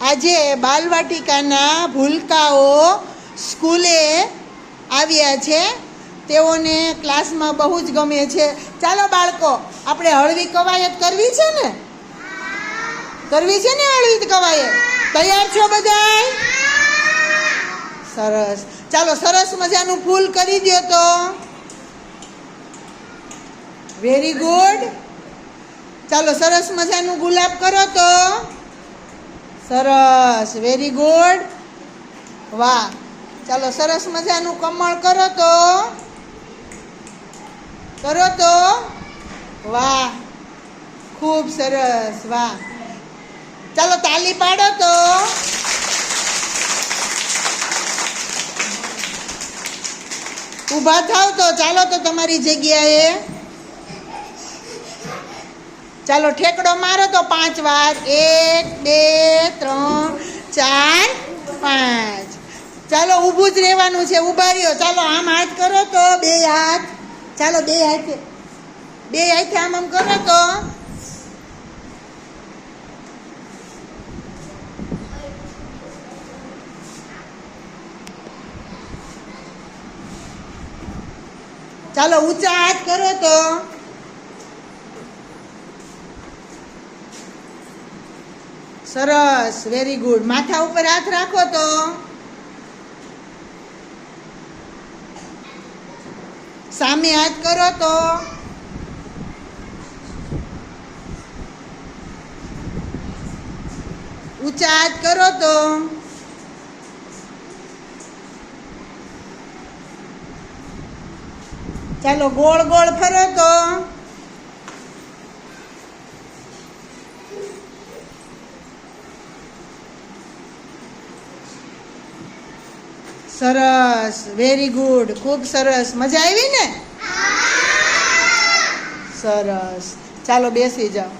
આજે બાલવાટિકાના ભૂલકાઓ સ્કૂલે આવ્યા છે. તેઓને ક્લાસમાં બહુ જ ગમે છે. ચાલો બાળકો, આપણે હળવી કવાયત કરવી છે ને? કરવી છે ને હળવી કવાયત? તૈયાર છો બધાય? સરસ. ચાલો, સરસ મજાનું ફૂલ કરી દ્યો તો. વેરી ગુડ ચાલો, સરસ મજાનું ગુલાબ કરો તો. સરસ વેરી ગુડ વાહ. ચાલો, સરસ મજાનું કમળ કરો તો. કરો તો. વાહ. ખૂબ સરસ, વાહ. ચાલો, તાલી પાડો તો. ઊભા થાવ તો. ચાલો તો તમારી જગ્યાએ. ચાલો ઠેકડો મારો તો પાંચ વાર. એક, બે, ત્રણ, ચાર, પાંચ. ચાલો ઊભું જ રહેવાનું છે, ઊભા રહ્યો. ચાલો આમ હાથ કરો તો બે હાથ. ચાલો બે હાથે. બે હાથે આમ આમ કરો તો. ચાલો ઊંચા હાથ કરો તો. સરસ વેરી ગુડ માથા ઉપર હાથ રાખો તો. સામે હાથ કરો તો. ઊંચા હાથ કરો તો. ચાલો ગોળ ગોળ ફરો તો. સરસ વેરી ગુડ ખૂબ સરસ. મજા આવી ને? સરસ. ચાલો બેસી જાઓ.